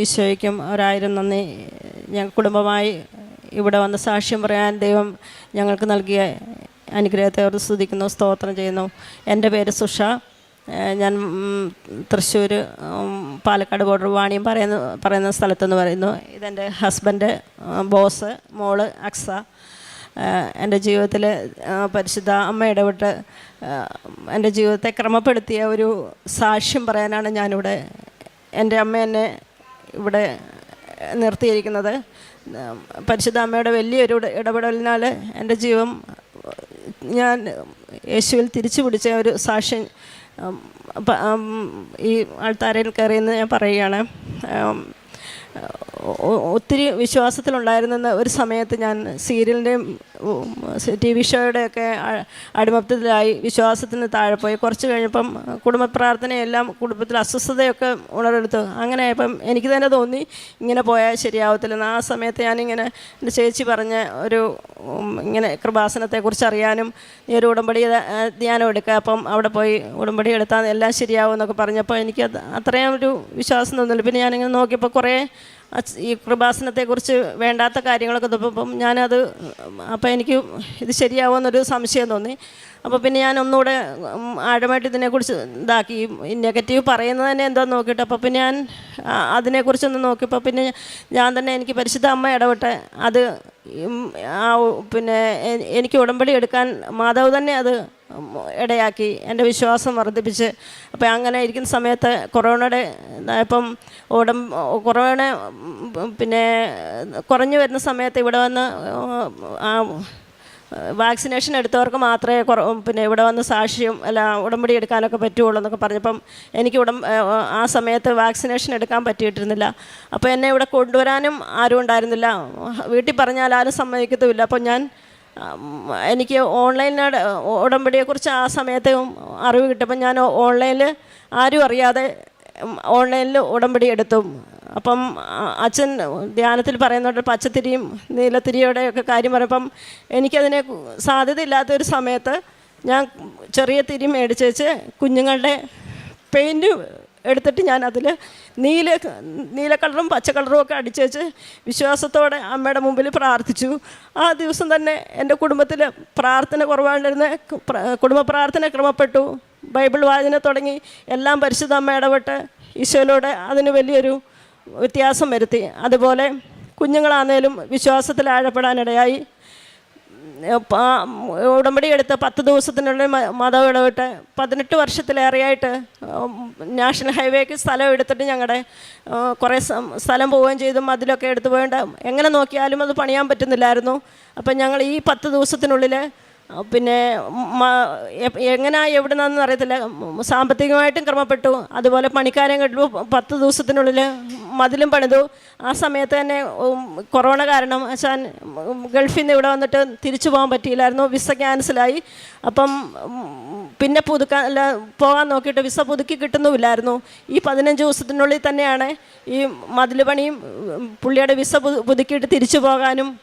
ഈശോയ്ക്കും ഒരായിരം നന്ദി. ഞങ്ങൾ കുടുംബമായി ഇവിടെ വന്ന് സാക്ഷ്യം പറയാൻ ദൈവം ഞങ്ങൾക്ക് നൽകിയ അനുഗ്രഹത്തെ അവർ സ്തുതിക്കുന്നു സ്തോത്രം ചെയ്യുന്നു. എന്റെ പേര് സുഷ. ഞാൻ തൃശ്ശൂർ പാലക്കാട് ബോർഡർ വാണിയും പറയുന്ന പറയുന്ന സ്ഥലത്തെന്ന് പറയുന്നു. ഇതെന്റെ ഹസ്ബൻഡ് ബോസ് മോൾ അക്സ. എന്റെ ജീവിതത്തിൽ പരിശുദ്ധ അമ്മ ഇടപെട്ട് എന്റെ ജീവിതത്തെ ക്രമപ്പെടുത്തിയ ഒരു സാക്ഷ്യം പറയാനാണ് ഞാനിവിടെ. എന്റെ അമ്മ എന്നെ ഇവിടെ നിർത്തിയിരിക്കുന്നത്. പരിശുദ്ധ അമ്മയുടെ വലിയൊരു ഇടപെടലിനാൽ എന്റെ ജീവൻ ഞാൻ യേശുവിൽ തിരിച്ചു പിടിച്ച ഒരു ഉം, ഈ ആൾത്താരയിൽ കയറിയെന്ന് ഞാൻ പറയുകയാണ്. ഒത്തിരി വിശ്വാസത്തിലുണ്ടായിരുന്ന ഒരു സമയത്ത് ഞാൻ സീരിയലിന്റെയും ടി വി ഷോയുടെയൊക്കെ അടിമത്തത്തിലായി വിശ്വാസത്തിന് താഴെ പോയി. കുറച്ച് കഴിഞ്ഞപ്പം കുടുംബ പ്രാർത്ഥനയെല്ലാം കുടുംബത്തിൽ അസ്വസ്ഥതയൊക്കെ ഉണരെടുത്തു അങ്ങനെ ഇപ്പം എനിക്ക് തന്നെ തോന്നി ഇങ്ങനെ പോയാൽ ശരിയാവത്തില്ലെന്ന് ആ സമയത്ത് ഞാനിങ്ങനെ എന്റെ ചേച്ചി പറഞ്ഞ ഒരു ഇങ്ങനെ കൃപാസനത്തെക്കുറിച്ച് അറിയാനും നീ ഒരു ഉടമ്പടി ധ്യാ- ധ്യാനം എടുക്കുക അപ്പം അവിടെ പോയി ഉടമ്പടി എടുത്താൽ എല്ലാം ശരിയാവും എന്നൊക്കെ പറഞ്ഞപ്പോൾ എനിക്ക് അത് അത്രയും ഒരു വിശ്വാസം തോന്നില്ല. പിന്നെ ഞാനിങ്ങനെ നോക്കിയപ്പോൾ കുറേ ഈ കൃപാസനത്തെക്കുറിച്ച് വേണ്ടാത്ത കാര്യങ്ങളൊക്കെ തപ്പപ്പം ഞാനത് അപ്പോൾ എനിക്ക് ഇത് ശരിയാവുമെന്നൊരു സംശയം തോന്നി. അപ്പോൾ പിന്നെ ഞാൻ ഒന്നുകൂടെ ആഴമായിട്ട് ഇതിനെക്കുറിച്ച് ഇതാക്കി. ഈ നെഗറ്റീവ് പറയുന്നത് തന്നെ എന്താന്ന് നോക്കിയിട്ട് അപ്പോൾ പിന്നെ ഞാൻ അതിനെക്കുറിച്ചൊന്ന് നോക്കിയപ്പോൾ പിന്നെ ഞാൻ തന്നെ എനിക്ക് പരിശുദ്ധ അമ്മ ഇടപെട്ട് അത് ആ പിന്നെ എനിക്ക് ഉടമ്പടി എടുക്കാൻ മാതാവ് തന്നെ അത് ഇടയാക്കി. എന്റെ വിശ്വാസം വർദ്ധിപ്പിച്ച്. അപ്പോൾ അങ്ങനെ ഇരിക്കുന്ന സമയത്ത് കൊറോണയുടെ ഇപ്പം ഉടം കൊറോണ പിന്നെ കുറഞ്ഞു വരുന്ന സമയത്ത് ഇവിടെ വന്ന് ആ വാക്സിനേഷൻ എടുത്തവർക്ക് മാത്രമേ പിന്നെ ഇവിടെ വന്ന് സാക്ഷ്യം അല്ല ഉടമ്പടി എടുക്കാനൊക്കെ പറ്റുള്ളൂ എന്നൊക്കെ പറഞ്ഞപ്പം എനിക്ക് ഉടം ആ സമയത്ത് വാക്സിനേഷൻ എടുക്കാൻ പറ്റിയിട്ടിരുന്നില്ല. അപ്പോൾ എന്നെ ഇവിടെ കൊണ്ടുവരാനും ആരും ഉണ്ടായിരുന്നില്ല. വീട്ടിൽ പറഞ്ഞാൽ ആരും സമ്മതിക്കത്തുമില്ല. അപ്പോൾ ഞാൻ എനിക്ക് ഓൺലൈൻ ഉടമ്പടിയെക്കുറിച്ച് ആ സമയത്ത് അറിവ് കിട്ടിയപ്പോൾ ഞാൻ ഓൺലൈനിൽ ആരും അറിയാതെ ഓൺലൈനിൽ ഉടമ്പടി എടുത്തു. അപ്പം അച്ഛൻ ധ്യാനത്തിൽ പറയുന്നുണ്ട് പച്ചത്തിരിയും നീലത്തിരിയുടെ ഒക്കെ കാര്യം പറയുമ്പം എനിക്കതിനെ സാധ്യതയില്ലാത്തൊരു സമയത്ത് ഞാൻ ചെറിയ തിരി മേടിച്ചേച്ച് കുഞ്ഞുങ്ങളുടെ പെയിന്റ് എടുത്തിട്ട് ഞാൻ അതിൽ നീല നീല കളറും പച്ച കളറും ഒക്കെ അടിച്ചേച്ച് വിശ്വാസത്തോടെ അമ്മയുടെ മുമ്പിൽ പ്രാർത്ഥിച്ചു. ആ ദിവസം തന്നെ എന്റെ കുടുംബത്തിൽ പ്രാർത്ഥന കുറവാണ്ടിരുന്ന കുടുംബ പ്രാർത്ഥന ക്രമപ്പെട്ടു. ബൈബിൾ വായന തുടങ്ങി എല്ലാം പരിശുദ്ധ അമ്മ ഇടപെട്ട് ഈശോയിലൂടെ അതിന് വലിയൊരു വ്യത്യാസം വരുത്തി. അതുപോലെ കുഞ്ഞുങ്ങളാണേലും വിശ്വാസത്തിൽ ആഴപ്പെടാനിടയായി ഉടമ്പടി എടുത്ത് പത്ത് ദിവസത്തിനുള്ളിൽ മതം ഇടവിട്ട് പതിനെട്ട് വർഷത്തിലേറെയായിട്ട് നാഷണൽ ഹൈവേക്ക് സ്ഥലം എടുത്തിട്ട് ഞങ്ങളുടെ കുറേ സ്ഥലം പോവുകയും ചെയ്തു അതിലൊക്കെ എടുത്തു പോയിട്ട് എങ്ങനെ നോക്കിയാലും അത് പണിയാൻ പറ്റുന്നില്ലായിരുന്നു. അപ്പം ഞങ്ങൾ ഈ പത്ത് ദിവസത്തിനുള്ളിൽ പിന്നെ എങ്ങനെയാ എ- എവിടെ നിന്നാണെന്ന് അറിയത്തില്ല. സാമ്പത്തികമായിട്ടും ക്രമപ്പെട്ടു. അതുപോലെ പണിക്കാരെ കിട്ടുമ്പോൾ പത്ത് ദിവസത്തിനുള്ളിൽ മതിലും പണിതു. ആ സമയത്ത് തന്നെ കൊറോണ കാരണം അച്ഛൻ ഗൾഫിൽ നിന്ന് ഇവിടെ വന്നിട്ട് തിരിച്ചു പോകാൻ പറ്റിയില്ലായിരുന്നു. വിസ ക്യാൻസലായി. അപ്പം പിന്നെ പുതുക്കാൻ അല്ല പോകാൻ നോക്കിയിട്ട് വിസ പുതുക്കി കിട്ടുന്നുമില്ലായിരുന്നു. ഈ പതിനഞ്ച് ദിവസത്തിനുള്ളിൽ തന്നെയാണ് ഈ മതിൽ പണിയും പുള്ളിയുടെ വിസ പുതു- പുതുക്കിയിട്ട് തിരിച്ചു പോകാനും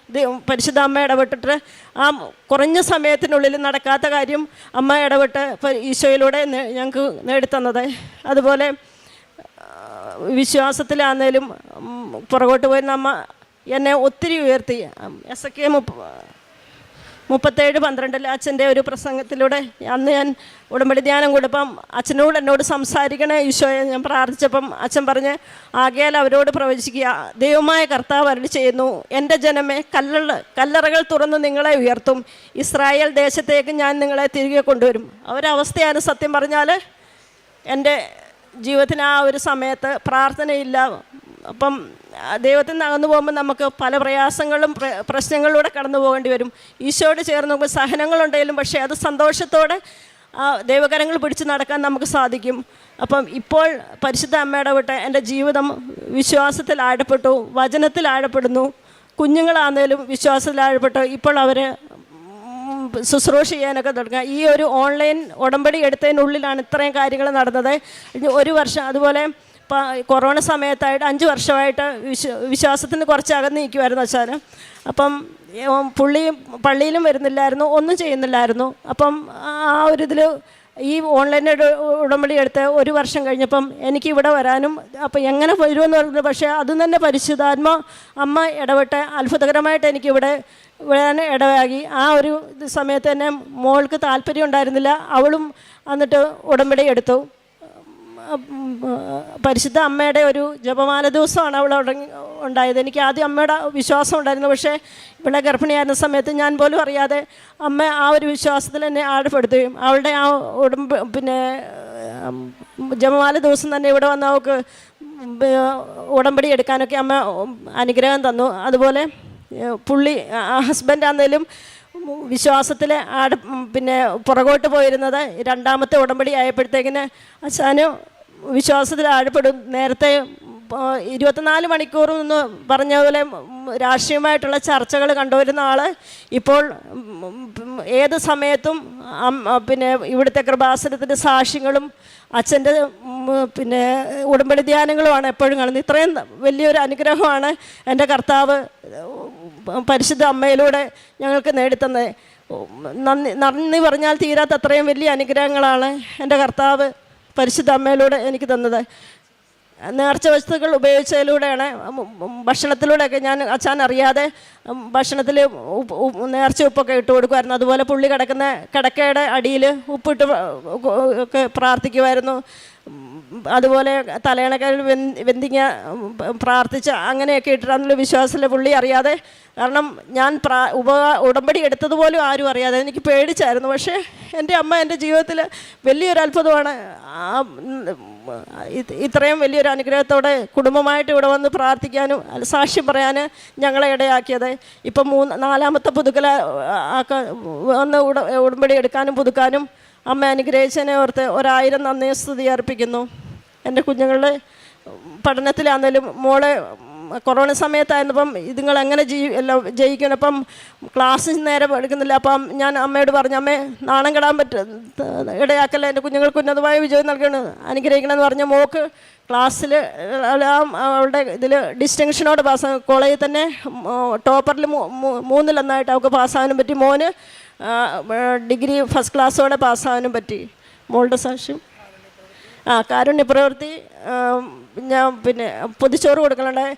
പരിശുദ്ധ അമ്മ ഇടപെട്ടിട്ട് ആ കുറഞ്ഞ സമയത്തിനുള്ളിൽ നടക്കാത്ത കാര്യം അമ്മ ഇടപെട്ട് ഈശോയിലൂടെ ഞങ്ങൾക്ക് നേടിത്തന്നത്. അതുപോലെ വിശ്വാസത്തിലാന്നേലും ഉം, പുറകോട്ട് പോയിരുന്ന അമ്മ എന്നെ ഒത്തിരി ഉയർത്തി. എസ് കെ മുപ്പത്തേഴ് പന്ത്രണ്ടിൽ അച്ഛന്റെ ഒരു പ്രസംഗത്തിലൂടെ അന്ന് ഞാൻ ഉടമ്പടി ധ്യാനം കൊടുപ്പം അച്ഛനോട് എന്നോട് സംസാരിക്കണേ ഈശോയെ ഞാൻ പ്രാർത്ഥിച്ചപ്പം അച്ഛൻ പറഞ്ഞ് ആകയാൽ അവരോട് പ്രവചിക്കുക. ദൈവമായ കർത്താവ് അരളി ചെയ്യുന്നു. എന്റെ ജനമേ കല്ലറ കല്ലറകൾ തുറന്ന് നിങ്ങളെ ഉയർത്തും. ഇസ്രായേൽ ദേശത്തേക്ക് ഞാൻ നിങ്ങളെ തിരികെ കൊണ്ടുവരും. അവരവസ്ഥയാണ് സത്യം പറഞ്ഞാൽ എന്റെ ജീവിതത്തിന് ആ ഒരു സമയത്ത് പ്രാർത്ഥനയില്ല. അപ്പം ദൈവത്തിൽ നിന്ന് അകന്നു പോകുമ്പോൾ നമുക്ക് പല പ്രയാസങ്ങളും പ്ര- പ്രശ്നങ്ങളിലൂടെ കടന്നു പോകേണ്ടി വരും. ഈശോയോട് ചേർന്ന് നോക്കുമ്പോൾ സഹനങ്ങളുണ്ടെങ്കിലും പക്ഷേ അത് സന്തോഷത്തോടെ ആ ദൈവകരങ്ങൾ പിടിച്ച് നടക്കാൻ നമുക്ക് സാധിക്കും. അപ്പം ഇപ്പോൾ പരിശുദ്ധ അമ്മയുടെ വിട്ട് എന്റെ ജീവിതം വിശ്വാസത്തിൽ ആഴപ്പെട്ടു വചനത്തിൽ ആഴപ്പെടുന്നു. കുഞ്ഞുങ്ങളാണെങ്കിലും വിശ്വാസത്തിൽ ആഴപ്പെട്ടു. ഇപ്പോൾ അവർ ശുശ്രൂഷ ചെയ്യാനൊക്കെ തുടങ്ങുക. ഈ ഒരു ഓൺലൈൻ ഉടമ്പടി എടുത്തതിനുള്ളിലാണ് ഇത്രയും കാര്യങ്ങൾ നടന്നത്. ഒരു വർഷം അതുപോലെ പ- കൊറോണ സമയത്തായിട്ട് അഞ്ച് വർഷമായിട്ട് വിശ്വ വിശ്വാസത്തിന് കുറച്ച് അകന്ന് നിൽക്കുമായിരുന്നു വെച്ചാൽ അപ്പം പുള്ളി പള്ളിയിലും വരുന്നില്ലായിരുന്നു ഒന്നും ചെയ്യുന്നില്ലായിരുന്നു. അപ്പം ആ ഒരു ഇതിൽ ഈ ഓൺലൈൻ ഉടമ്പടി എടുത്ത് ഒരു വർഷം കഴിഞ്ഞപ്പം എനിക്ക് ഇവിടെ വരാനും അപ്പം എങ്ങനെ വരുമെന്ന് പറഞ്ഞു പക്ഷേ അതും തന്നെ പരിശുദ്ധാത്മ അമ്മ ഇടപെട്ട് അത്ഭുതകരമായിട്ട് എനിക്കിവിടെ വരാൻ ഇടയാക്കി ആ ഒരു സമയത്ത് തന്നെ മോൾക്ക് താല്പര്യം ഉണ്ടായിരുന്നില്ല. അവളും എന്നിട്ട് ഉടമ്പടി എടുത്തു. പരിശുദ്ധ അമ്മയുടെ ഒരു ജപമാല ദിവസമാണ് അവൾ ഉണ്ടായത്. എനിക്ക് ആദ്യം അമ്മയുടെ വിശ്വാസം ഉണ്ടായിരുന്നു. പക്ഷേ ഇവിടെ ഗർഭിണിയായിരുന്ന സമയത്ത് ഞാൻ പോലും അറിയാതെ അമ്മ ആ ഒരു വിശ്വാസത്തിൽ എന്നെ ആഴപ്പെടുത്തുകയും അവളുടെ ആ ഉടമ്പ് പിന്നെ ജപമാല ദിവസം തന്നെ ഇവിടെ വന്ന് അവൾക്ക് ഉടമ്പടി എടുക്കാനൊക്കെ അമ്മ അനുഗ്രഹം തന്നു. അതുപോലെ പുള്ളി ഹസ്ബൻഡ് ആണെങ്കിലും വിശ്വാസത്തിൽ ആട് പിന്നെ പുറകോട്ട് പോയിരുന്നത് രണ്ടാമത്തെ ഉടമ്പടി ആയപ്പോഴത്തേക്കിന് അച്ഛന് വിശ്വാസത്തിൽ ആഴപ്പെടും. നേരത്തെ ഇരുപത്തിനാല് മണിക്കൂർ എന്ന് പറഞ്ഞ പോലെ രാഷ്ട്രീയമായിട്ടുള്ള ചർച്ചകൾ കണ്ടുവരുന്ന ആൾ ഇപ്പോൾ ഏത് സമയത്തും പിന്നെ ഇവിടുത്തെ കൃപാസനത്തിന്റെ സാക്ഷ്യങ്ങളും അച്ഛന്റെ പിന്നെ ഉടമ്പടി ധ്യാനങ്ങളുമാണ് എപ്പോഴും കാണുന്നത്. ഇത്രയും വലിയൊരു അനുഗ്രഹമാണ് എന്റെ കർത്താവ് പരിശുദ്ധ അമ്മയിലൂടെ ഞങ്ങൾക്ക് നേടിത്തന്നത് നന്ദി നന്ദി പറഞ്ഞാൽ തീരാത്ത അത്രയും വലിയ അനുഗ്രഹങ്ങളാണ് എന്റെ കർത്താവ് പരിശുദ്ധ അമ്മയിലൂടെ എനിക്ക് തന്നത്. നേർച്ച വസ്തുക്കൾ ഉപയോഗിച്ചതിലൂടെയാണ് ഭക്ഷണത്തിലൂടെയൊക്കെ ഞാൻ അച്ഛൻ അറിയാതെ ഭക്ഷണത്തിൽ നേർച്ച ഉപ്പൊക്കെ ഇട്ട് കൊടുക്കുമായിരുന്നു. അതുപോലെ പുള്ളി കിടക്കുന്ന കിടക്കയുടെ അടിയിൽ ഉപ്പിട്ട് ഒക്കെ പ്രാർത്ഥിക്കുമായിരുന്നു. അതുപോലെ തലയണക്കൽ വെന്തിങ്ങ പ്രാർത്ഥിച്ച് അങ്ങനെയൊക്കെ ഇട്ടിട്ടാണല്ലോ വിശ്വാസത്തിലെ പുള്ളി അറിയാതെ? കാരണം ഞാൻ പ്രാ ഉപ ഉടമ്പടി എടുത്തതുപോലും ആരും അറിയാതെ. എനിക്ക് പേടിച്ചായിരുന്നു. പക്ഷേ എന്റെ അമ്മ എന്റെ ജീവിതത്തിൽ വലിയൊരു അത്ഭുതമാണ് ഇത്രയും വലിയൊരു അനുഗ്രഹത്തോടെ കുടുംബമായിട്ട് ഇവിടെ വന്ന് പ്രാർത്ഥിക്കാനും സാക്ഷ്യം പറയാൻ ഞങ്ങളെ ഇടയാക്കിയത്. ഇപ്പം മൂന്ന് നാലാമത്തെ പുതുക്കല ആക്ക വന്ന് ഉടമ്പടി എടുക്കാനും പുതുക്കാനും അമ്മ അനുഗ്രഹിച്ചതിനെ ഓർത്ത് ഒരായിരം നന്ദി സ്തുതി അർപ്പിക്കുന്നു. എന്റെ കുഞ്ഞുങ്ങളുടെ പഠനത്തിലാണെങ്കിലും മോളെ കൊറോണ സമയത്തായിരുന്നപ്പം ഇതുങ്ങൾ എങ്ങനെ ജീ എല്ലാം ജയിക്കണം? അപ്പം ക്ലാസ് നേരെ എടുക്കുന്നില്ല അപ്പം ഞാൻ അമ്മയോട് പറഞ്ഞു അമ്മേ നാണം കെടാൻ പറ്റ ഇടയാക്കല്ല? എന്റെ കുഞ്ഞുങ്ങൾക്ക് ഉന്നതമായ വിജയം നൽകണം അനുഗ്രഹിക്കണമെന്ന് പറഞ്ഞ മോക്ക് ക്ലാസ്സിൽ അവളുടെ ഇതിൽ ഡിസ്റ്റിങ്ഷനോട് പാസ് കോളേജിൽ തന്നെ ടോപ്പറിൽ മൂന്നിലൊന്നായിട്ട് അവൾക്ക് പാസ്സാകാനും പറ്റി. മോന് ഡിഗ്രി ഫസ്റ്റ് ക്ലാസ്സോടെ പാസ്സാവാനും പറ്റി. മോളുടെ സാക്ഷ്യം? ആ കാരുണ്യ പ്രവൃത്തി ഞാൻ പിന്നെ പൊതിച്ചോറ് കൊടുക്കലുണ്ട്.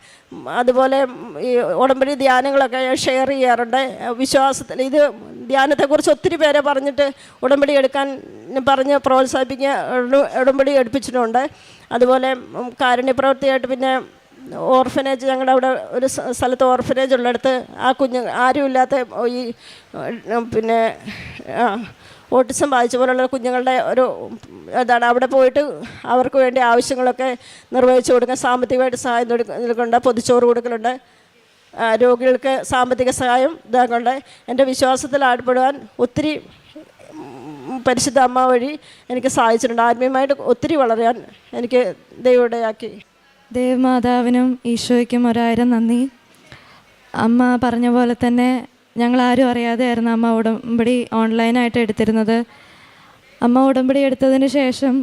അതുപോലെ ഈ ഉടമ്പടി ധ്യാനങ്ങളൊക്കെ ഞാൻ ഷെയർ ചെയ്യാറുണ്ട്. വിശ്വാസത്തിൽ ഇത് ധ്യാനത്തെക്കുറിച്ച് ഒത്തിരി പേരെ പറഞ്ഞിട്ട് ഉടമ്പടി എടുക്കാൻ പറഞ്ഞ് പ്രോത്സാഹിപ്പിക്കുക ഉട- ഉടമ്പടി എടുപ്പിച്ചിട്ടുണ്ട്. അതുപോലെ കാരുണ്യ പ്രവൃത്തിയായിട്ട് പിന്നെ ഓർഫനേജ് ഞങ്ങളുടെ അവിടെ ഒരു സ്ഥ- സ്ഥലത്ത് ഓർഫനേജ് ഉള്ളിടത്ത് ആ കുഞ്ഞ് ആരുമില്ലാത്ത ഈ പിന്നെ ഓട്ടിസം ബാധിച്ച പോലുള്ള കുഞ്ഞുങ്ങളുടെ ഒരു എന്താണ് അവിടെ പോയിട്ട് അവർക്ക് വേണ്ടി ആവശ്യങ്ങളൊക്കെ നിർവഹിച്ചു കൊടുക്കാൻ സാമ്പത്തികമായിട്ട് സഹായം കൊടുക്കുന്നുണ്ട് പൊതിച്ചോറ് കൊടുക്കലുണ്ട്. രോഗികൾക്ക് സാമ്പത്തിക സഹായം ഇതാക്കുന്നുണ്ട്. എന്റെ വിശ്വാസത്തിൽ ആഴ്പ്പെടുവാൻ ഒത്തിരി പരിശുദ്ധ അമ്മ വഴി എനിക്ക് സഹായിച്ചിട്ടുണ്ട്. ആത്മീയമായിട്ട് ഒത്തിരി വളരാൻ എനിക്ക് ദൈവയുടെയാക്കി ദേവമാതാവിനും ഈശോയ്ക്കും ഒരായിരം നന്ദി. അമ്മ പറഞ്ഞ പോലെ തന്നെ ഞങ്ങൾ ആരും അറിയാതെയായിരുന്നു അമ്മ ഉടമ്പടി ഓൺലൈനായിട്ട് എടുത്തിരുന്നത്. അമ്മ ഉടമ്പടി എടുത്തതിന് ശേഷം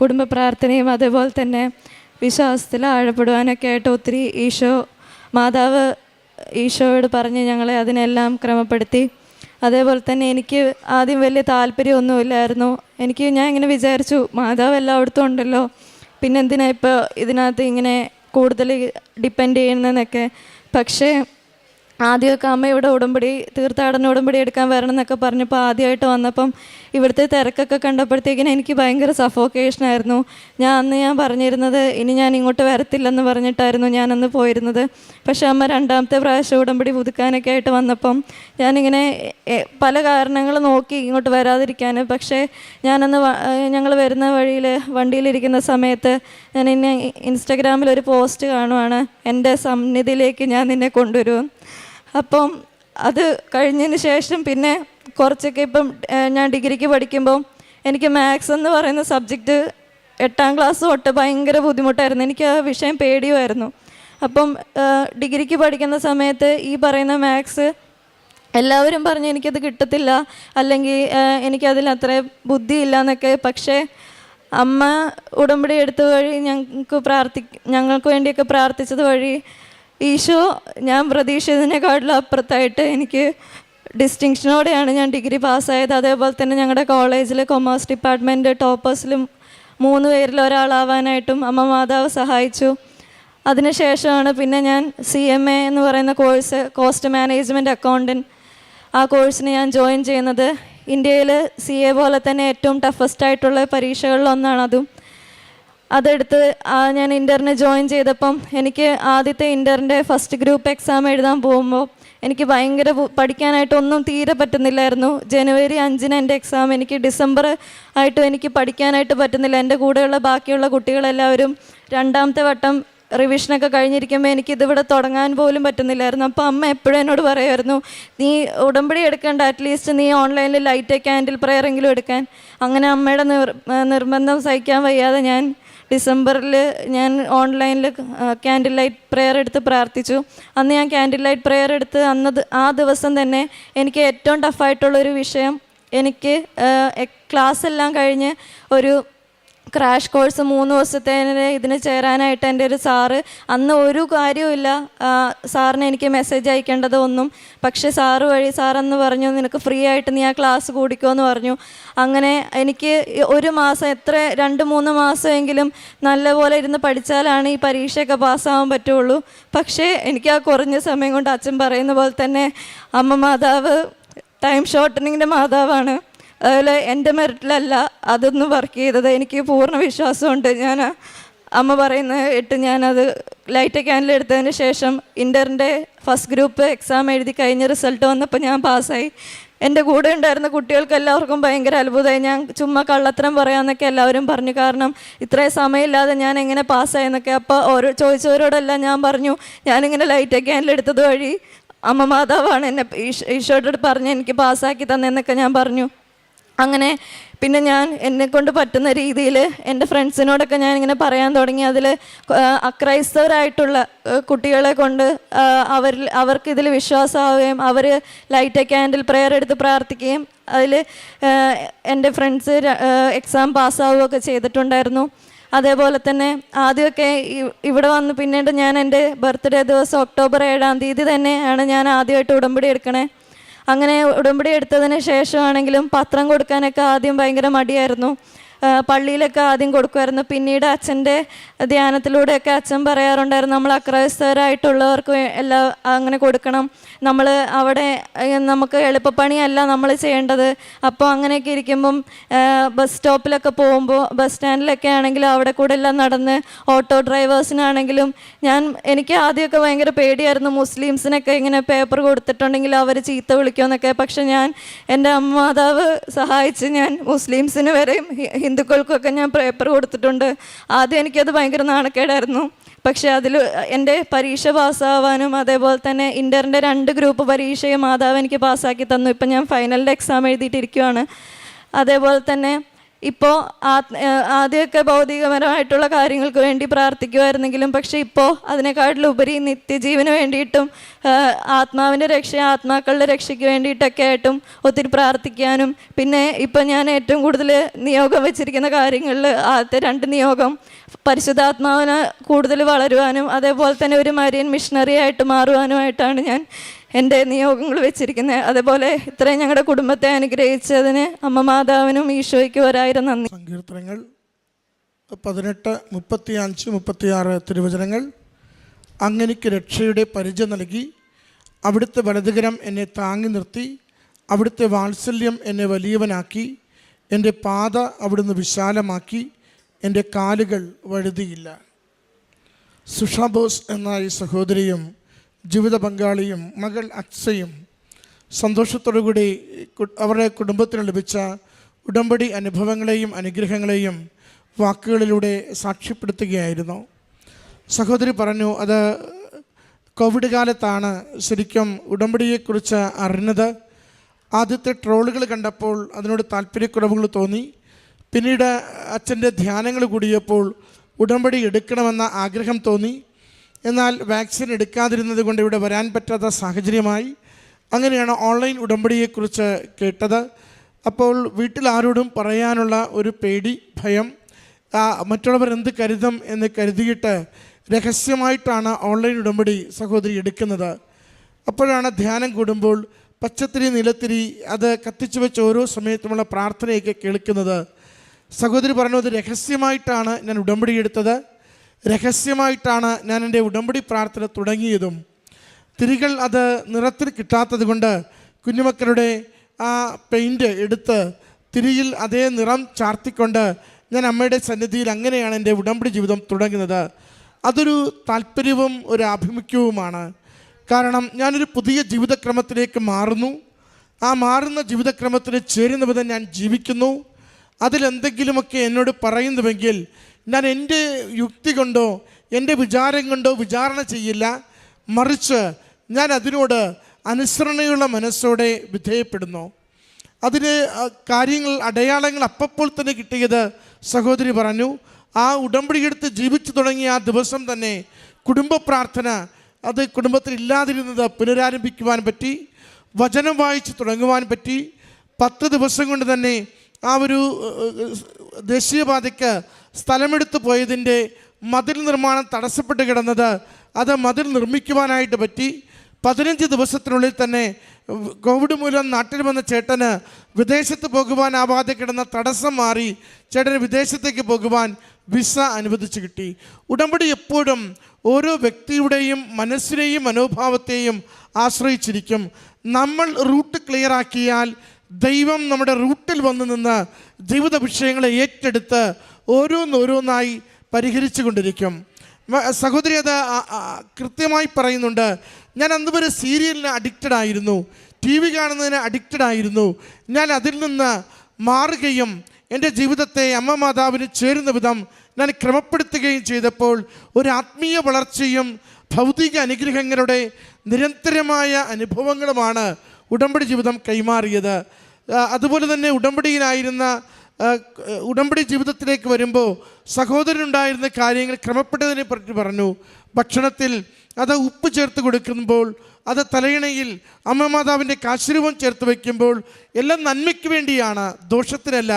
കുടുംബ പ്രാർത്ഥനയും അതേപോലെ തന്നെ വിശ്വാസത്തിൽ ആഴപ്പെടുവാനൊക്കെ ആയിട്ട് ഒത്തിരി ഈശോ മാതാവ് ഈശോയോട് പറഞ്ഞ് ഞങ്ങളെ അതിനെല്ലാം ക്രമപ്പെടുത്തി. അതേപോലെ തന്നെ എനിക്ക് ആദ്യം വലിയ താല്പര്യമൊന്നുമില്ലായിരുന്നു. എനിക്ക് ഞാൻ ഇങ്ങനെ വിചാരിച്ചു മാതാവ് എല്ലായിടത്തും ഉണ്ടല്ലോ. പിന്നെ എന്തിനാ ഇപ്പോൾ ഇതിനകത്ത് ഇങ്ങനെ കൂടുതൽ ഡിപ്പെൻഡ് ചെയ്യുന്നതെന്നൊക്കെ? പക്ഷേ ആദ്യമൊക്കെ അമ്മ ഇവിടെ ഉടമ്പടി തീർത്ഥാടന ഉടമ്പടി എടുക്കാൻ വരണം എന്നൊക്കെ പറഞ്ഞപ്പോൾ ആദ്യമായിട്ട് വന്നപ്പം ഇവിടുത്തെ തിരക്കൊക്കെ കണ്ടപ്പോഴത്തേക്കിനും എനിക്ക് ഭയങ്കര സഫോക്കേഷനായിരുന്നു ഞാൻ അന്ന് ഞാൻ പറഞ്ഞിരുന്നത് ഇനി ഞാൻ ഇങ്ങോട്ട് വരത്തില്ലെന്ന് പറഞ്ഞിട്ടായിരുന്നു ഞാനന്ന് പോയിരുന്നത്. പക്ഷേ അമ്മ രണ്ടാമത്തെ പ്രാവശ്യം ഉടമ്പടി പുതുക്കാനൊക്കെ ആയിട്ട് വന്നപ്പം ഞാനിങ്ങനെ പല കാരണങ്ങൾ നോക്കി ഇങ്ങോട്ട് വരാതിരിക്കാൻ. പക്ഷേ ഞാനന്ന് ഞങ്ങൾ വരുന്ന വഴിയിൽ വണ്ടിയിലിരിക്കുന്ന സമയത്ത് ഞാൻ ഇന്നെ ഇൻസ്റ്റഗ്രാമിൽ ഒരു പോസ്റ്റ് കാണുവാണ്. എന്റെ സന്നിധിയിലേക്ക് ഞാൻ നിന്നെ കൊണ്ടുവരും. അപ്പം അത് കഴിഞ്ഞതിന് ശേഷം പിന്നെ കുറച്ചൊക്കെ ഇപ്പം ഞാൻ ഡിഗ്രിക്ക് പഠിക്കുമ്പം എനിക്ക് മാത്സ് എന്ന് പറയുന്ന സബ്ജക്റ്റ് എട്ടാം ക്ലാസ് തൊട്ട് ഭയങ്കര ബുദ്ധിമുട്ടായിരുന്നു. എനിക്ക് ആ വിഷയം പേടിയുമായിരുന്നു. അപ്പം ഡിഗ്രിക്ക് പഠിക്കുന്ന സമയത്ത് ഈ പറയുന്ന മാത്സ് എല്ലാവരും പറഞ്ഞു എനിക്കത് കിട്ടത്തില്ല അല്ലെങ്കിൽ എനിക്കതിൽ അത്ര ബുദ്ധിയില്ല എന്നൊക്കെ. പക്ഷേ അമ്മ ഉടമ്പടി എടുത്ത വഴി ഞങ്ങൾക്ക് പ്രാർത്ഥി ഞങ്ങൾക്ക് വേണ്ടിയൊക്കെ പ്രാർത്ഥിച്ചത് വഴി ഈശോ ഞാൻ പ്രതീക്ഷിച്ചതിനെക്കാട്ടിലും അപ്പുറത്തായിട്ട് എനിക്ക് ഡിസ്റ്റിങ്ഷനോടെയാണ് ഞാൻ ഡിഗ്രി പാസ്സായത്. അതേപോലെ തന്നെ ഞങ്ങളുടെ കോളേജിൽ കൊമേഴ്സ് ഡിപ്പാർട്ട്മെന്റ് ടോപ്പേഴ്സിലും മൂന്ന് പേരിൽ ഒരാളാവാനായിട്ടും അമ്മ മാതാവ് സഹായിച്ചു. അതിനുശേഷമാണ് പിന്നെ ഞാൻ സി എം എ എന്ന് പറയുന്ന കോഴ്സ് കോസ്റ്റ് മാനേജ്മെന്റ് അക്കൗണ്ടന്റ് ആ കോഴ്സിന് ഞാൻ ജോയിൻ ചെയ്യുന്നത്. ഇന്ത്യയിൽ സി എ പോലെ തന്നെ ഏറ്റവും ടഫസ്റ്റ് ആയിട്ടുള്ള പരീക്ഷകളിലൊന്നാണ് അതെടുത്ത് ഞാൻ ഇന്ററിന് ജോയിൻ ചെയ്തപ്പം എനിക്ക് ആദ്യത്തെ ഇന്ററിന്റെ ഫസ്റ്റ് ഗ്രൂപ്പ് എക്സാം എഴുതാൻ പോകുമ്പോൾ എനിക്ക് ഭയങ്കര പഠിക്കാനായിട്ടൊന്നും തീരെ പറ്റുന്നില്ലായിരുന്നു. ജനുവരി അഞ്ചിന് എന്റെ എക്സാം എനിക്ക് ഡിസംബർ ആയിട്ടും എനിക്ക് പഠിക്കാനായിട്ട് പറ്റുന്നില്ല. എന്റെ കൂടെയുള്ള ബാക്കിയുള്ള കുട്ടികളെല്ലാവരും രണ്ടാമത്തെ വട്ടം റിവിഷനൊക്കെ കഴിഞ്ഞിരിക്കുമ്പോൾ എനിക്ക് ഇതിവിടെ തുടങ്ങാൻ പോലും പറ്റുന്നില്ലായിരുന്നു. അപ്പോൾ അമ്മ എപ്പോഴും എന്നോട് പറയുമായിരുന്നു നീ ഉടമ്പടി എടുക്കേണ്ട അറ്റ്ലീസ്റ്റ് നീ ഓൺലൈനിൽ ലൈറ്റ് ക്യാൻഡിൽ പ്രയറെങ്കിലും എടുക്കാൻ. അങ്ങനെ അമ്മയുടെ നിർ നിർബന്ധം സഹിക്കാൻ വയ്യാതെ ഞാൻ ഡിസംബറിൽ ഞാൻ ഓൺലൈനിൽ ക്യാൻഡിൽ ലൈറ്റ് പ്രെയർ എടുത്ത് പ്രാർത്ഥിച്ചു. അന്ന് ഞാൻ ക്യാൻഡിൽ ലൈറ്റ് പ്രെയർ എടുത്ത് അന്ന് ആ ദിവസം തന്നെ എനിക്ക് ഏറ്റവും ടഫായിട്ടുള്ളൊരു വിഷയം എനിക്ക് ക്ലാസ് എല്ലാം കഴിഞ്ഞ് ഒരു ക്രാഷ് കോഴ്സ് മൂന്ന് ദിവസത്തേന് ഇതിന് ചേരാനായിട്ട് എന്റെ ഒരു സാറ് അന്ന് ഒരു കാര്യവുമില്ല സാറിന് എനിക്ക് മെസ്സേജ് അയക്കേണ്ടത് ഒന്നും. പക്ഷേ സാറ് വഴി സാറന്ന് പറഞ്ഞു നിനക്ക് ഫ്രീ ആയിട്ട് നീ ആ ക്ലാസ് കൂടിക്കോ എന്ന് പറഞ്ഞു. അങ്ങനെ എനിക്ക് ഒരു മാസം എത്ര രണ്ട് മൂന്ന് മാസമെങ്കിലും നല്ലപോലെ ഇരുന്ന് പഠിച്ചാലാണ് ഈ പരീക്ഷയൊക്കെ പാസ്സാവാൻ പറ്റുള്ളൂ. പക്ഷേ എനിക്ക് ആ കുറഞ്ഞ സമയം കൊണ്ട് അച്ഛൻ പറയുന്ന പോലെ തന്നെ അമ്മ മാതാവ് ടൈം ഷോർട്ടനിങ്ങിന്റെ മാതാവാണ്. അതുപോലെ എന്റെ മെറിറ്റിലല്ല അതൊന്നും വർക്ക് ചെയ്തത്. എനിക്ക് പൂർണ വിശ്വാസമുണ്ട്. ഞാൻ അമ്മ പറയുന്ന ഇട്ട് ഞാനത് ലൈറ്റ് ക്യാൻഡിൽ എടുത്തതിന് ശേഷം ഇന്ററിന്റെ ഫസ്റ്റ് ഗ്രൂപ്പ് എക്സാം എഴുതി കഴിഞ്ഞ റിസൾട്ട് വന്നപ്പോൾ ഞാൻ പാസ്സായി. എന്റെ കൂടെ ഉണ്ടായിരുന്ന കുട്ടികൾക്ക് എല്ലാവർക്കും ഭയങ്കര അത്ഭുതമായി. ഞാൻ ചുമ്മാ കള്ളത്തരം പറയാമെന്നൊക്കെ എല്ലാവരും പറഞ്ഞു. കാരണം ഇത്രയും സമയമില്ലാതെ ഞാൻ എങ്ങനെ പാസ്സായെന്നൊക്കെ അപ്പോൾ ഓരോ ചോദിച്ചവരോടെല്ലാം ഞാൻ പറഞ്ഞു ഞാനിങ്ങനെ ലൈറ്റ് ക്യാൻഡിൽ എടുത്തത് വഴി അമ്മ മാതാവാണ് എന്നെ ഈശോ- ഈശോയോട് പറഞ്ഞ് എനിക്ക് പാസ്സാക്കി തന്നെന്നൊക്കെ ഞാൻ പറഞ്ഞു. അങ്ങനെ പിന്നെ ഞാൻ എന്നെ കൊണ്ട് പറ്റുന്ന രീതിയിൽ എന്റെ ഫ്രണ്ട്സിനോടൊക്കെ ഞാൻ ഇങ്ങനെ പറയാൻ തുടങ്ങി. അതിൽ അക്രൈസ്തവരായിട്ടുള്ള കുട്ടികളെ കൊണ്ട് അവരിൽ അവർക്ക് ഇതിൽ വിശ്വാസമാവുകയും അവർ ലൈറ്റ് ക്യാൻഡിൽ പ്രെയർ എടുത്ത് പ്രാർത്ഥിക്കുകയും അതിൽ എന്റെ ഫ്രണ്ട്സ് എക്സാം പാസ്സാവുകയൊക്കെ ചെയ്തിട്ടുണ്ടായിരുന്നു. അതേപോലെ തന്നെ ആദ്യമൊക്കെ ഇവിടെ വന്ന് പിന്നീട് ഞാൻ എന്റെ ബർത്ത്ഡേ ദിവസം ഒക്ടോബർ ഏഴാം തീയതി തന്നെയാണ് ഞാൻ ആദ്യമായിട്ട് ഉടമ്പടി എടുക്കണേ. അങ്ങനെ ഉടമ്പടി എടുത്തതിന് ശേഷമാണെങ്കിലും പത്രം കൊടുക്കാനൊക്കെ ആദ്യം ഭയങ്കര മടിയായിരുന്നു. പള്ളിയിലൊക്കെ ആദ്യം കൊടുക്കുമായിരുന്നു. പിന്നീട് അച്ഛന്റെ ധ്യാനത്തിലൂടെയൊക്കെ അച്ഛൻ പറയാറുണ്ടായിരുന്നു നമ്മൾ അക്രൈസ്തവരായിട്ടുള്ളവർക്ക് വേ- എല്ലാം അങ്ങനെ കൊടുക്കണം. നമ്മൾ അവിടെ നമുക്ക് എളുപ്പപ്പണിയല്ല നമ്മൾ ചെയ്യേണ്ടത്. അപ്പോൾ അങ്ങനെയൊക്കെ ഇരിക്കുമ്പം ബസ് സ്റ്റോപ്പിലൊക്കെ പോകുമ്പോൾ ബസ് സ്റ്റാൻഡിലൊക്കെ ആണെങ്കിലും അവിടെ കൂടെ എല്ലാം നടന്ന് ഓട്ടോ ഡ്രൈവേഴ്സിനാണെങ്കിലും ഞാൻ എനിക്ക് ആദ്യമൊക്കെ ഭയങ്കര പേടിയായിരുന്നു. മുസ്ലിംസിനൊക്കെ ഇങ്ങനെ പേപ്പർ കൊടുത്തിട്ടുണ്ടെങ്കിൽ അവർ ചീത്ത വിളിക്കുമെന്നൊക്കെ. പക്ഷെ ഞാൻ എന്റെ അമ്മ മാതാവ് സഹായിച്ച് ഞാൻ മുസ്ലിംസിന് വരെയും ഹിന്ദുക്കൾക്കൊക്കെ ഞാൻ പേപ്പർ കൊടുത്തിട്ടുണ്ട്. ആദ്യം എനിക്കത് ഭയങ്കര നാണക്കേടായിരുന്നു. പക്ഷെ അതിൽ എന്റെ പരീക്ഷ പാസ്സാവാനും അതേപോലെ തന്നെ ഇന്ററിന്റെ രണ്ട് ഗ്രൂപ്പ് പരീക്ഷയും മാതാവ് എനിക്ക് പാസ്സാക്കി തന്നു. ഇപ്പം ഞാൻ ഫൈനലിന്റെ എക്സാം എഴുതിയിട്ടിരിക്കുവാണ്. അതേപോലെ തന്നെ ഇപ്പോൾ ആദ്യമൊക്കെ ഭൗതികപരമായിട്ടുള്ള കാര്യങ്ങൾക്ക് വേണ്ടി പ്രാർത്ഥിക്കുമായിരുന്നെങ്കിലും പക്ഷേ ഇപ്പോൾ അതിനെക്കാട്ടിലുപരി നിത്യജീവന് വേണ്ടിയിട്ടും ആത്മാവിന്റെ രക്ഷ ആത്മാക്കളുടെ രക്ഷയ്ക്ക് വേണ്ടിയിട്ടൊക്കെ ആയിട്ടും ഒത്തിരി പ്രാർത്ഥിക്കാനും. പിന്നെ ഇപ്പം ഞാൻ ഏറ്റവും കൂടുതൽ നിയോഗം വെച്ചിരിക്കുന്ന കാര്യങ്ങളിൽ ആദ്യത്തെ രണ്ട് നിയോഗം പരിശുദ്ധാത്മാവിന് കൂടുതൽ വളരുവാനും അതേപോലെ തന്നെ ഒരു മരിയൻ മിഷണറി ആയിട്ട് മാറുവാനുമായിട്ടാണ് ഞാൻ എന്റെ നിയോഗങ്ങൾ വെച്ചിരിക്കുന്നത്. അതേപോലെ ഇത്രയും ഞങ്ങളുടെ കുടുംബത്തെ അനുഗ്രഹിച്ചതിന് അമ്മ മാതാവിനും ഈശോയ്ക്കും ഒരായിരം നന്ദി. സങ്കീർത്തനങ്ങൾ പതിനെട്ട് മുപ്പത്തി അഞ്ച് മുപ്പത്തിയാറ് തിരുവചനങ്ങൾ. അങ്ങനിക്ക് രക്ഷയുടെ പരിചയം നൽകി അവിടുത്തെ വലതുകരം എന്നെ താങ്ങി നിർത്തി അവിടുത്തെ വാത്സല്യം എന്നെ വലിയവനാക്കി എന്റെ പാത അവിടുന്ന് വിശാലമാക്കി എന്റെ കാലുകൾ വഴുതിയില്ല. സുഷാ ബോസ് എന്ന ഈ സഹോദരിയും ജീവിത പങ്കാളിയും മകൾ അക്സയും സന്തോഷത്തോടുകൂടി അവരുടെ കുടുംബത്തിന് ലഭിച്ച ഉടമ്പടി അനുഭവങ്ങളെയും അനുഗ്രഹങ്ങളെയും വാക്കുകളിലൂടെ സാക്ഷ്യപ്പെടുത്തുകയായിരുന്നു. സഹോദരി പറഞ്ഞു അത് കോവിഡ് കാലത്താണ് ശരിക്കും ഉടമ്പടിയെക്കുറിച്ച് അറിഞ്ഞത്. ആദ്യത്തെ ട്രോളുകൾ കണ്ടപ്പോൾ അതിനോട് താല്പര്യക്കുറവുകൾ തോന്നി. പിന്നീട് അച്ഛന്റെ ധ്യാനങ്ങൾ കൂടിയപ്പോൾ ഉടമ്പടി എടുക്കണമെന്ന ആഗ്രഹം തോന്നി. എന്നാൽ വാക്സിൻ എടുക്കാതിരുന്നത് കൊണ്ട് ഇവിടെ വരാൻ പറ്റാത്ത സാഹചര്യമായി. അങ്ങനെയാണ് ഓൺലൈൻ ഉടമ്പടിയെക്കുറിച്ച് കേട്ടത്. അപ്പോൾ വീട്ടിൽ ആരോടും പറയാനുള്ള ഒരു പേടി ഭയം മറ്റുള്ളവർ എന്ത് കരുതും എന്ന് കരുതിയിട്ട് രഹസ്യമായിട്ടാണ് ഓൺലൈൻ ഉടമ്പടി സഹോദരി എടുക്കുന്നത്. അപ്പോഴാണ് ധ്യാനം കൂടുമ്പോൾ പച്ചത്തിരി നിലത്തിരി അത് കത്തിച്ചു വെച്ച് ഓരോ സമയത്തുമുള്ള പ്രാർത്ഥനയൊക്കെ കേൾക്കുന്നത്. സഹോദരി പറഞ്ഞു അത് രഹസ്യമായിട്ടാണ് ഞാൻ ഉടമ്പടി എടുത്തത്. രഹസ്യമായിട്ടാണ് ഞാൻ എന്റെ ഉടമ്പടി പ്രാർത്ഥന തുടങ്ങിയതും. തിരികൾ അത് നിറത്തിൽ കിട്ടാത്തത് കൊണ്ട് കുഞ്ഞുമക്കളുടെ ആ പെയിന്റ് എടുത്ത് തിരിയിൽ അതേ നിറം ചാർത്തിക്കൊണ്ട് ഞാൻ അമ്മയുടെ സന്നിധിയിൽ അങ്ങനെയാണ് എന്റെ ഉടമ്പടി ജീവിതം തുടങ്ങുന്നത്. അതൊരു താല്പര്യവും ഒരു ആഭിമുഖ്യവുമാണ്. കാരണം ഞാനൊരു പുതിയ ജീവിതക്രമത്തിലേക്ക് മാറുന്നു. ആ മാറുന്ന ജീവിതക്രമത്തിൽ ചേരുന്ന വിധം ഞാൻ ജീവിക്കുന്നു. അതിലെന്തെങ്കിലുമൊക്കെ എന്നോട് പറയുന്നുവെങ്കിൽ ഞാൻ എന്റെ യുക്തി കൊണ്ടോ എന്റെ വിചാരം കൊണ്ടോ വിചാരണ ചെയ്യില്ല. മറിച്ച് ഞാൻ അതിനോട് അനുസരണയുള്ള മനസ്സോടെ വിധേയപ്പെടുന്നു. അതിന് കാര്യങ്ങൾ അടയാളങ്ങൾ അപ്പപ്പോൾ തന്നെ കിട്ടിയത് സഹോദരി പറഞ്ഞു. ആ ഉടമ്പടി എടുത്ത് ജീവിച്ചു തുടങ്ങിയ ആ ദിവസം തന്നെ കുടുംബ പ്രാർത്ഥന അത് കുടുംബത്തിൽ ഇല്ലാതിരുന്നത് പുനരാരംഭിക്കുവാൻ പറ്റി വചനം വായിച്ച് തുടങ്ങുവാൻ പറ്റി. പത്ത് ദിവസം കൊണ്ട് തന്നെ ആ ഒരു ദേശീയപാതയ്ക്ക് സ്ഥലമെടുത്ത് പോയതിന്റെ മതിൽ നിർമ്മാണം തടസ്സപ്പെട്ട് കിടന്നത് അത് മതിൽ നിർമ്മിക്കുവാനായിട്ട് പറ്റി. പതിനഞ്ച് ദിവസത്തിനുള്ളിൽ തന്നെ കോവിഡ് മൂലം നാട്ടിൽ വന്ന ചേട്ടന് വിദേശത്ത് പോകുവാനാവാതെ കിടന്ന തടസ്സം മാറി ചേട്ടന് വിദേശത്തേക്ക് പോകുവാൻ വിസ അനുവദിച്ചു കിട്ടി. ഉടമ്പടി എപ്പോഴും ഓരോ വ്യക്തിയുടെയും മനസ്സിനെയും മനോഭാവത്തെയും ആശ്രയിച്ചിരിക്കും. നമ്മൾ റൂട്ട് ക്ലിയർ ആക്കിയാൽ ദൈവം നമ്മുടെ റൂട്ടിൽ വന്നു നിന്ന് ജീവിത വിഷയങ്ങളെ ഏറ്റെടുത്ത് ഓരോന്നോരോന്നായി പരിഹരിച്ചു കൊണ്ടിരിക്കും. സഹോദരി അത് കൃത്യമായി പറയുന്നുണ്ട്. ഞാൻ അന്ന് വരെ സീരിയലിന് അഡിക്റ്റഡ് ആയിരുന്നു. ടി വി കാണുന്നതിന് അഡിക്റ്റഡ് ആയിരുന്നു. ഞാൻ അതിൽ നിന്ന് മാറുകയും എന്റെ ജീവിതത്തെ അമ്മ മാതാവിന് ചേരുന്ന വിധം ഞാൻ ക്രമപ്പെടുത്തുകയും ചെയ്തപ്പോൾ ഒരു ആത്മീയ വളർച്ചയും ഭൗതിക അനുഗ്രഹങ്ങളുടെ നിരന്തരമായ അനുഭവങ്ങളുമാണ് ഉടമ്പടി ജീവിതം കൈമാറിയത്. അതുപോലെ തന്നെ ഉടമ്പടിയിലായിരുന്ന ഉടമ്പടി ജീവിതത്തിലേക്ക് വരുമ്പോൾ സഹോദരനുണ്ടായിരുന്ന കാര്യങ്ങൾ ക്രമപ്പെട്ടതിനെ പറ്റി പറഞ്ഞു. ഭക്ഷണത്തിൽ അത് ഉപ്പ് ചേർത്ത് കൊടുക്കുമ്പോൾ അത് തലയിണയിൽ അമ്മ മാതാവിന്റെ കാശ്രൂപം ചേർത്ത് വയ്ക്കുമ്പോൾ എല്ലാം നന്മയ്ക്ക് വേണ്ടിയാണ്. ദോഷത്തിനല്ല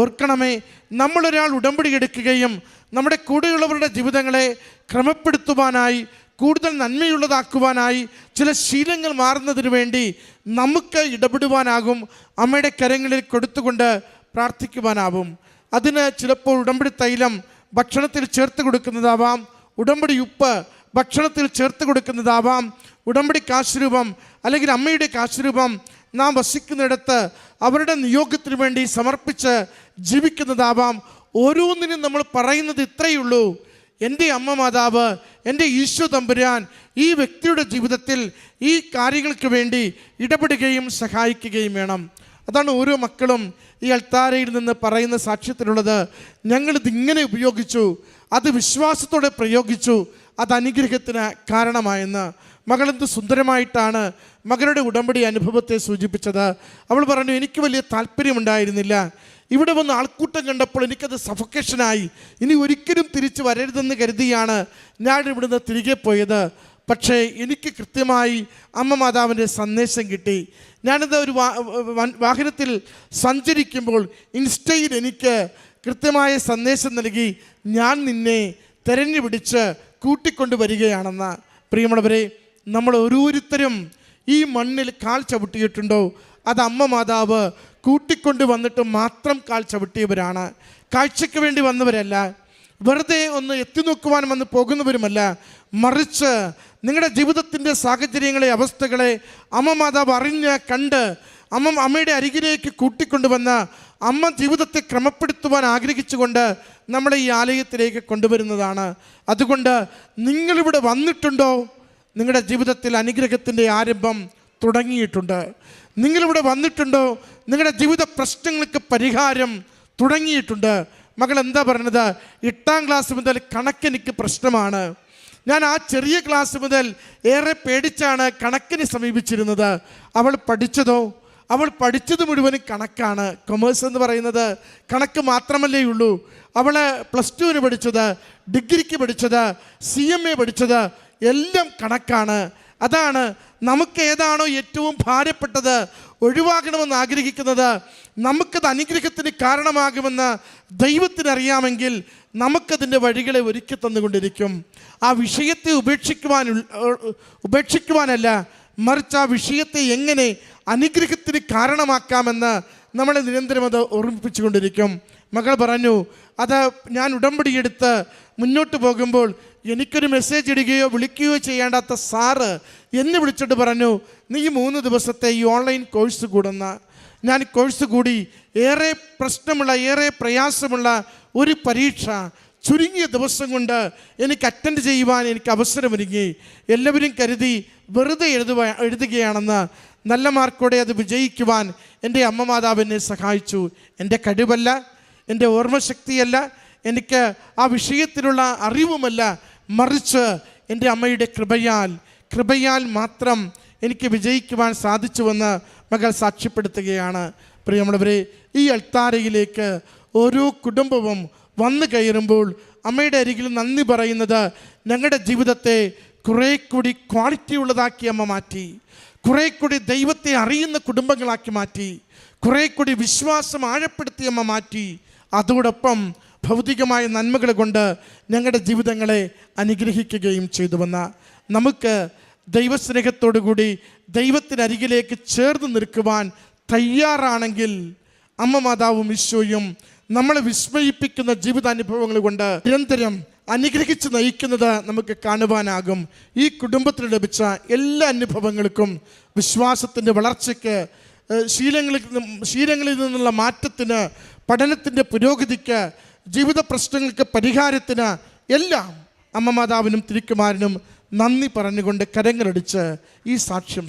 ഓർക്കണമേ നമ്മളൊരാൾ ഉടമ്പടി എടുക്കുകയും നമ്മുടെ കൂടെയുള്ളവരുടെ ജീവിതങ്ങളെ ക്രമപ്പെടുത്തുവാനായി കൂടുതൽ നന്മയുള്ളതാക്കുവാനായി ചില ശീലങ്ങൾ മാറുന്നതിന് വേണ്ടി നമുക്ക് ഇടപെടുവാനാകും. അമ്മയുടെ കരങ്ങളിൽ കൊടുത്തുകൊണ്ട് പ്രാർത്ഥിക്കുവാനാവും. അതിന് ചിലപ്പോൾ ഉടമ്പടി തൈലം ഭക്ഷണത്തിൽ ചേർത്ത് കൊടുക്കുന്നതാവാം. ഉടമ്പടി ഉപ്പ് ഭക്ഷണത്തിൽ ചേർത്ത് കൊടുക്കുന്നതാവാം. ഉടമ്പടി കാശുരൂപം അല്ലെങ്കിൽ അമ്മയുടെ കാശുരൂപം നാം വസിക്കുന്നിടത്ത് അവരുടെ നിയോഗത്തിന് വേണ്ടി സമർപ്പിച്ച് ജീവിക്കുന്നതാവാം. ഓരോന്നിനും നമ്മൾ പറയുന്നത് ഇത്രയേ ഉള്ളൂ. എന്റെ അമ്മ മാതാവ് എന്റെ ഈശോ തമ്പുരാൻ ഈ വ്യക്തിയുടെ ജീവിതത്തിൽ ഈ കാര്യങ്ങൾക്ക് വേണ്ടി ഇടപെടുകയും സഹായിക്കുകയും വേണം. അതാണ് ഓരോ മക്കളും ഈ അൾത്താരയിൽ നിന്ന് പറയുന്ന സാക്ഷ്യത്തിലുള്ളത്. ഞങ്ങളിത് ഇങ്ങനെ ഉപയോഗിച്ചു അത് വിശ്വാസത്തോടെ പ്രയോഗിച്ചു അത് അനുഗ്രഹത്തിന് കാരണമായെന്ന്. മകളെന്ത് സുന്ദരമായിട്ടാണ് മകളുടെ ഉടമ്പടി അനുഭവത്തെ സൂചിപ്പിച്ചത്. അവൾ പറഞ്ഞു എനിക്ക് വലിയ താല്പര്യമുണ്ടായിരുന്നില്ല. ഇവിടെ വന്ന് ആൾക്കൂട്ടം കണ്ടപ്പോൾ എനിക്കത് സഫക്കേഷനായി. ഇനി ഒരിക്കലും തിരിച്ചു വരരുതെന്ന് കരുതിയാണ് ഞാൻ ഇവിടുന്ന് തിരികെ പോയത്. പക്ഷേ എനിക്ക് കൃത്യമായി അമ്മ മാതാവിന്റെ സന്ദേശം കിട്ടി. ഞാനത് ഒരു വാഹനത്തിൽ സഞ്ചരിക്കുമ്പോൾ ഇൻസ്റ്റയിൽ എനിക്ക് കൃത്യമായ സന്ദേശം നൽകി ഞാൻ നിന്നെ തെരഞ്ഞു പിടിച്ച് കൂട്ടിക്കൊണ്ട് വരികയാണെന്ന്. പ്രിയമുള്ളവരെ നമ്മൾ ഓരോരുത്തരും ഈ മണ്ണിൽ കാൽ ചവിട്ടിയിട്ടുണ്ടോ? അത് അമ്മ മാതാവ് കൂട്ടിക്കൊണ്ട് വന്നിട്ട് മാത്രം കാൽ ചവിട്ടിയവരാണ്. കാഴ്ചയ്ക്ക് വേണ്ടി വന്നവരല്ല. വെറുതെ ഒന്ന് എത്തി നോക്കുവാൻ വന്ന് പോകുന്നവരുമല്ല. മറിച്ച് നിങ്ങളുടെ ജീവിതത്തിന്റെ സാഹചര്യങ്ങളെ അവസ്ഥകളെ അമ്മ മാതാവ് അറിഞ്ഞ് കണ്ട് അമ്മ അമ്മയുടെ അരികിലേക്ക് കൂട്ടിക്കൊണ്ടുവന്ന് അമ്മ ജീവിതത്തെ ക്രമപ്പെടുത്തുവാൻ ആഗ്രഹിച്ചുകൊണ്ട് നമ്മളെ ഈ ആലയത്തിലേക്ക് കൊണ്ടുവരുന്നതാണ്. അതുകൊണ്ട് നിങ്ങളിവിടെ വന്നിട്ടുണ്ടോ? നിങ്ങളുടെ ജീവിതത്തിൽ അനുഗ്രഹത്തിന്റെ ആരംഭം തുടങ്ങിയിട്ടുണ്ട്. നിങ്ങളിവിടെ വന്നിട്ടുണ്ടോ? നിങ്ങളുടെ ജീവിത പ്രശ്നങ്ങൾക്ക് പരിഹാരം തുടങ്ങിയിട്ടുണ്ട്. മകൾ എന്താ പറഞ്ഞത്? എട്ടാം ക്ലാസ് മുതൽ കണക്കെനിക്ക് പ്രശ്നമാണ്. ഞാൻ ആ ചെറിയ ക്ലാസ് മുതൽ ഏറെ പേടിച്ചാണ് കണക്കിനെ സമീപിച്ചിരുന്നത്. അവൾ പഠിച്ചതോ അവൾ പഠിച്ചത് മുഴുവനും കണക്കാണ്. കൊമേഴ്സ് എന്ന് പറയുന്നത് കണക്ക് മാത്രമല്ലേ ഉള്ളൂ. അവൾ പ്ലസ് ടുവിന് പഠിച്ചത് ഡിഗ്രിക്ക് പഠിച്ചത് സി എം എ പഠിച്ചത് എല്ലാം കണക്കാണ്. അതാണ് നമുക്ക് ഏതാണോ ഏറ്റവും ഭാരപ്പെട്ടത് ഒഴിവാക്കണമെന്ന് ആഗ്രഹിക്കുന്നത് നമുക്കത് അനുഗ്രഹത്തിന് കാരണമാകുമെന്ന് ദൈവത്തിനറിയാമെങ്കിൽ നമുക്കതിന്റെ വഴികളെ ഒരുക്കി തന്നുകൊണ്ടിരിക്കും. ആ വിഷയത്തെ ഉപേക്ഷിക്കുവാൻ ഉപേക്ഷിക്കുവാനല്ല മറിച്ച് ആ വിഷയത്തെ എങ്ങനെ അനുഗ്രഹത്തിന് കാരണമാക്കാമെന്ന് നമ്മളെ നിരന്തരം അത് ഓർമ്മിപ്പിച്ചുകൊണ്ടിരിക്കും. മകൾ പറഞ്ഞു അത് ഞാൻ ഉടമ്പടിയെടുത്ത് മുന്നോട്ട് പോകുമ്പോൾ എനിക്കൊരു മെസ്സേജ് ഇടുകയോ വിളിക്കുകയോ ചെയ്യേണ്ടാത്ത സാറ് എന്നെ വിളിച്ചിട്ട് പറഞ്ഞു നീ മൂന്ന് ദിവസത്തെ ഈ ഓൺലൈൻ കോഴ്സ് കൂടുന്ന ഞാൻ കോഴ്സ് കൂടി ഏറെ പ്രശ്നമുള്ള ഏറെ പ്രയാസമുള്ള ഒരു പരീക്ഷ ചുരുങ്ങിയ ദിവസം കൊണ്ട് എനിക്ക് അറ്റൻഡ് ചെയ്യുവാൻ എനിക്ക് അവസരമൊരുങ്ങി. എല്ലാവരും കരുതി വെറുതെ എഴുതുക എഴുതുകയാണെന്ന് നല്ല മാർക്കോടെ അത് വിജയിക്കുവാൻ എന്റെ അമ്മ മാതാവ് എന്നെ സഹായിച്ചു. എന്റെ കഴിവല്ല എന്റെ ഓർമ്മശക്തിയല്ല എനിക്ക് ആ വിഷയത്തിലുള്ള അറിവുമല്ല മറിച്ച് എന്റെ അമ്മയുടെ കൃപയാൽ കൃപയാൽ മാത്രം എനിക്ക് വിജയിക്കുവാൻ സാധിച്ചുവെന്ന് മകൾ സാക്ഷ്യപ്പെടുത്തുകയാണ്. പ്രിയമുള്ളവരെ ഈ അൾത്താരയിലേക്ക് ഓരോ കുടുംബവും വന്നു കയറുമ്പോൾ അമ്മയുടെ അരികിൽ നന്ദി പറയുന്നത് ഞങ്ങളുടെ ജീവിതത്തെ കുറേ കൂടി ക്വാളിറ്റി ഉള്ളതാക്കി അമ്മ മാറ്റി. കുറേ കൂടി ദൈവത്തെ അറിയുന്ന കുടുംബങ്ങളാക്കി മാറ്റി. കുറേ കൂടി വിശ്വാസം ആഴപ്പെടുത്തി അമ്മ മാറ്റി. അതോടൊപ്പം ഭൗതികമായ നന്മകൾ കൊണ്ട് ഞങ്ങളുടെ ജീവിതങ്ങളെ അനുഗ്രഹിക്കുകയും ചെയ്തുവെന്ന നമുക്ക് ദൈവസ്നേഹത്തോടു കൂടി ദൈവത്തിനരികിലേക്ക് ചേർന്ന് നിൽക്കുവാൻ തയ്യാറാണെങ്കിൽ അമ്മ മാതാവും ഈശോയും നമ്മളെ വിസ്മയിപ്പിക്കുന്ന ജീവിതാനുഭവങ്ങൾ കൊണ്ട് നിരന്തരം അനുഗ്രഹിച്ച് നയിക്കുന്നത് നമുക്ക് കാണുവാനാകും. ഈ കുടുംബത്തിന് ലഭിച്ച എല്ലാ അനുഭവങ്ങൾക്കും വിശ്വാസത്തിന്റെ വളർച്ചയ്ക്ക് ശീലങ്ങളിൽ ശീലങ്ങളിൽ നിന്നുള്ള മാറ്റത്തിന് പഠനത്തിന്റെ പുരോഗതിക്ക് ജീവിത പ്രശ്നങ്ങൾക്ക് പരിഹാരത്തിന് എല്ലാം അമ്മ മാതാവിനും തിരുക്കുമാരനും നന്ദി പറഞ്ഞുകൊണ്ട് കരങ്ങളടിച്ച് ഈ സാക്ഷ്യം